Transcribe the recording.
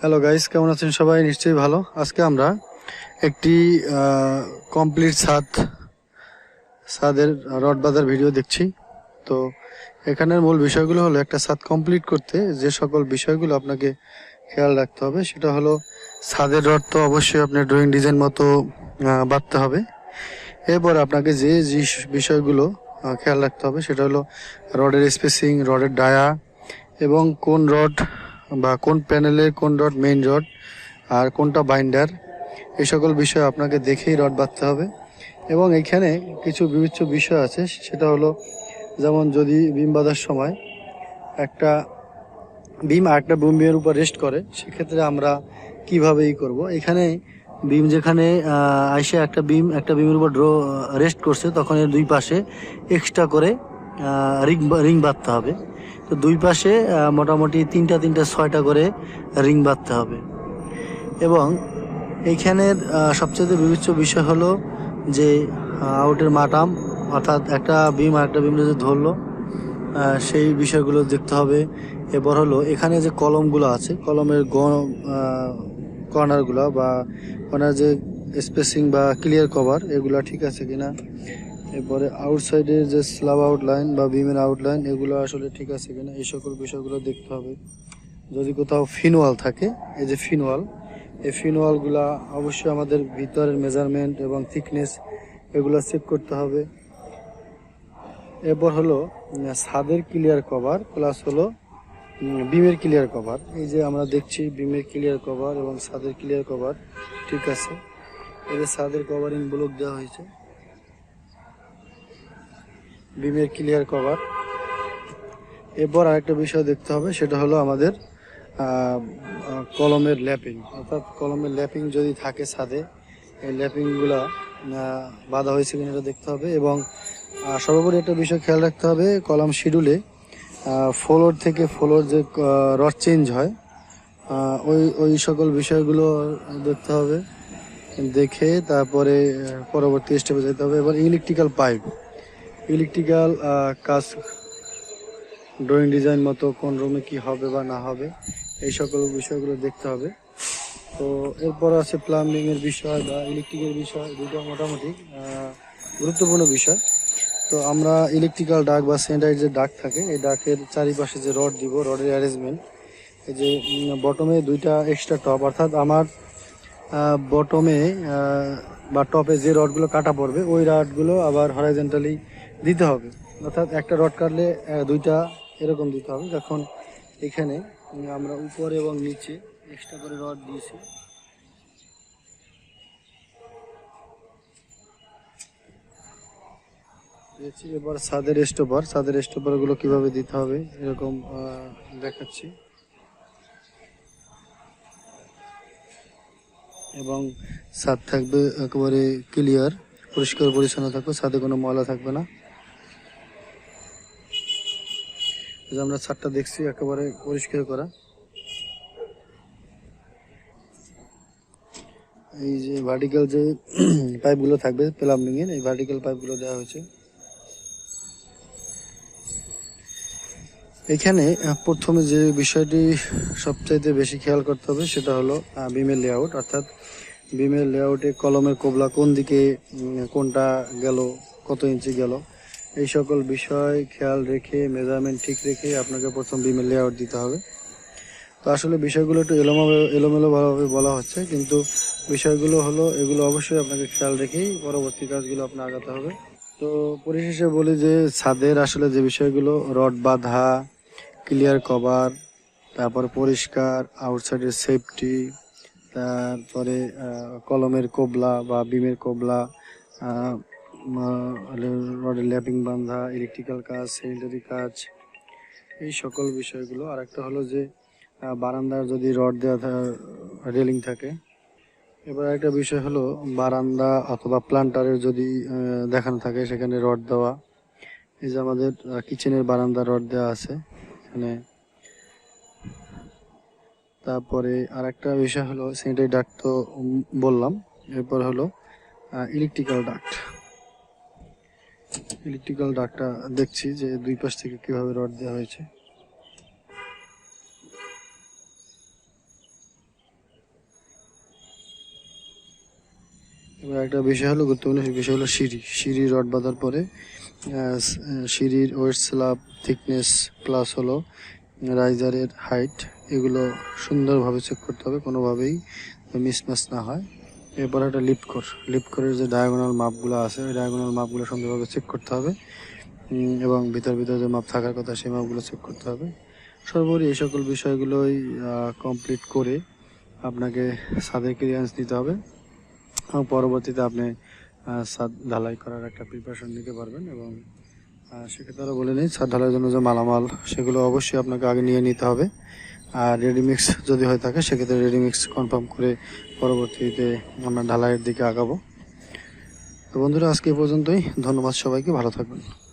Hello guys কেমন আছেন সবাই? নিশ্চয়ই ভালো। আজকে আমরা একটি কমপ্লিট ছাদ, ছাদের রড বাঁধার ভিডিও দেখছি। তো এখানের মূল বিষয়গুলো হলো একটা ছাদ কমপ্লিট করতে যে সকল বিষয়গুলো আপনাকে খেয়াল রাখতে হবে, সেটা হলো ছাদের রড তো অবশ্যই আপনার ড্রয়িং ডিজাইন মতো বাঁধতে হবে। এরপর আপনাকে যে যে বিষয়গুলো খেয়াল রাখতে হবে, সেটা হলো রডের স্পেসিং রডের ডায়া এবং কোন রড বা কোন প্যানেলের কোন রড মেইন রড আর কোনটা বাইন্ডার এই সকল বিষয় আপনাকে দেখেই রড বাঁধতে হবে। এবং এখানে কিছু বিবেচ্য বিষয় আছে, সেটা হলো যেমন যদি বিম বাঁধার সময় একটা বিম আরেকটা বিমের উপর রেস্ট করে, সেক্ষেত্রে আমরা কীভাবে ই করব? এখানে বিম যেখানে আইসে একটা বিম একটা বিমের উপর ড্র রেস্ট করছে, তখন এর দুই পাশে এক্সট্রা করে রিং রিং বাঁধতে হবে। তো দুই পাশে মোটামুটি তিনটা তিনটা ছয়টা করে রিং বাঁধতে হবে। এবং এইখানের সবচেয়ে বিবেচ্য বিষয় হলো যে আউটের মাটাম অর্থাৎ একটা বিম আর একটা বিম যদি ধরলো সেই বিষয়গুলো দেখতে হবে। এবার হলো, এখানে যে কলমগুলো আছে, কলমের গ কর্নারগুলো বা কর্নার যে স্পেসিং বা ক্লিয়ার কভার এগুলা ঠিক আছে কিনা? এরপরে আউটসাইডের যে স্লাব আউটলাইন বা বিমের আউটলাইন এগুলো আসলে ঠিক আছে কিনা, এই সকল বিষয়গুলো দেখতে হবে। যদি কোথাও ফিনওয়াল থাকে, এই যে ফিনওয়াল এই ফিনওয়ালগুলা অবশ্যই আমাদের ভিতরের মেজারমেন্ট এবং থিকনেস এগুলো চেক করতে হবে। এরপর হলো ছাদের ক্লিয়ার কভার প্লাস হলো বিমের ক্লিয়ার কভার এই যে আমরা দেখছি বিমের ক্লিয়ার কভার এবং ছাদের ক্লিয়ার কভার ঠিক আছে। এই যে ছাদের কভারিং ব্লক দেওয়া হয়েছে। বিমের ক্লিয়ার কভার এরপর আরেকটা বিষয় দেখতে হবে, সেটা হলো আমাদের কলমের ল্যাপিং। অর্থাৎ কলমের ল্যাপিং যদি থাকে ছাদে, এই ল্যাপিংগুলা বাঁধা হয়েছে কিনা এটা দেখতে হবে এবং সর্বোপরি একটা বিষয় খেয়াল রাখতে হবে, কলাম শিডিউলে ফ্লোর থেকে ফ্লোর যে রড চেঞ্জ হয় ওই ওই সকল বিষয়গুলো দেখতে হবে, দেখে তারপরে পরবর্তী স্টেপে যেতে হবে। এবার ইলেকট্রিক্যাল পাইপ ইলেকট্রিক্যাল কাজ ড্রয়িং ডিজাইন মতো কোন রুমে কি হবে বা না হবে, এই সকল বিষয়গুলো দেখতে হবে। তো এরপর আছে প্লাম্বিং এর বিষয় বা ইলেকট্রিকের বিষয়, দুটো মোটামুটি গুরুত্বপূর্ণ বিষয়। তো আমরা ইলেকট্রিক্যাল ডাক বা সেন্টার যে ডাক থাকে, এই ডাকের চারিপাশে যে রড দিব রডের অ্যারেঞ্জমেন্ট এই যে বটমে দুইটা এক্সট্রা টপ অর্থাৎ আমার বটমে বা টপে যে রডগুলো কাটা পড়বে, ওই রডগুলো আবার হরাইজেন্টালি দিতে হবে। অর্থাৎ একটা রড কাটলে দুইটা এরকম দিতে হবে। যখন এখানে আমরা উপরে এবং নিচে এক্সট্রা করে রড দিয়েছি। দিয়েছি। এবার ছাদের স্টোপার সাদের স্টোপারগুলো কীভাবে দিতে হবে এরকম দেখাচ্ছি। এবং ছাদ থাকবে একেবারে ক্লিয়ার পরিষ্কার পরিচ্ছন্ন থাকবে, ছাদে কোনো ময়লা থাকবে না। আমরা ছাদটা দেখছি একেবারে পরিষ্কার করা। এই যে ভার্টিক্যাল যে পাইপগুলো থাকবে প্লাম্বিং এর, এই ভার্টিক্যাল পাইপগুলো দেওয়া হয়েছে। এখানে প্রথমে যে বিষয়টি সবচাইতে বেশি খেয়াল করতে হবে সেটা হলো বিমের লেআউট অর্থাৎ বিমের লেআউটে কলমের কোবলা কোন দিকে কোনটা গেল, কত ইঞ্চি গেল। এই সকল বিষয় খেয়াল রেখে, মেজারমেন্ট ঠিক রেখে আপনাকে প্রথম বিমের লেআউট দিতে হবে। তো আসলে বিষয়গুলো একটু এলোমেলো এলোমেলো ভাবে বলা হচ্ছে, কিন্তু বিষয়গুলো হলো, এগুলো অবশ্যই আপনাকে খেয়াল রেখেই পরবর্তী কাজগুলো আপনার আগাতে হবে। তো পরিশেষে বলি যে, ছাদের আসলে যে বিষয়গুলো, রড বাঁধা ক্লিয়ার কভার তারপর পরিষ্কার আউটসাইডের সেফটি তারপরে কলমের কোবলা বা বিমের কোবলা রডের ল্যাপিং বান্ধা ইলেকট্রিক্যাল কাজ স্যানিটারি কাজ, এই সকল বিষয়গুলো। আর একটা হলো যে বারান্দার যদি রড দেওয়া রেলিং থাকে। এবার একটা বিষয় হলো, বারান্দা অথবা প্লান্টারের যদি দেখানো থাকে, সেখানে রড দেওয়া। এই যে আমাদের কিচেনের বারান্দা রড দেওয়া আছে, এখানে। তারপরে আর একটা বিষয় হলো স্যানিটারি ডাক্ট তো বললাম। এরপর হলো ইলেকট্রিক্যাল ডাক্ট ইলেকট্রিক্যাল ডাকটা দেখছি যে দুই পাশ থেকে কীভাবে রড দেওয়া হয়েছে। এবার একটা বিষয় হলো গুরুত্বপূর্ণ বিষয় হলো সিঁড়ি। সিঁড়ি রড বাঁধার পরে সিঁড়ির ওয়েট স্ল্যাব থিকনেস প্লাস হলো রাইজারের হাইট। এগুলো সুন্দরভাবে চেক করতে হবে, কোনোভাবেই মিসম্যাচ না হয়। এরপর একটা লিফট কোর লিফট কোরের যে ডায়াগোনাল মাপগুলো আছে, ওই ডায়াগোনাল মাপগুলো সুন্দরভাবে চেক করতে হবে। এবং ভিতর ভিতর যে মাপ থাকার কথা, সেই মাপগুলো চেক করতে হবে। সর্বোপরি এই সকল বিষয়গুলোই কমপ্লিট করে আপনাকে ছাদের ক্লিয়ারেন্স দিতে হবে। এবং পরবর্তীতে আপনি ছাদ ঢালাই করার একটা প্রিপারেশন নিতে পারবেন এবং সেক্ষেত্রে আরও বলে নিই ছাদ ঢালাইয়ের জন্য যে মালামাল, সেগুলো অবশ্যই আপনাকে আগে নিয়ে নিতে হবে। আর রেডিমিক্স যদি হয়ে থাকে, সেক্ষেত্রে রেডিমিক্স কনফার্ম করে পরবর্তীতে আমরা ঢালাইয়ের দিকে আগাবো। তো বন্ধুরা, আজকে পর্যন্তই। ধন্যবাদ সবাইকে। ভালো থাকবেন।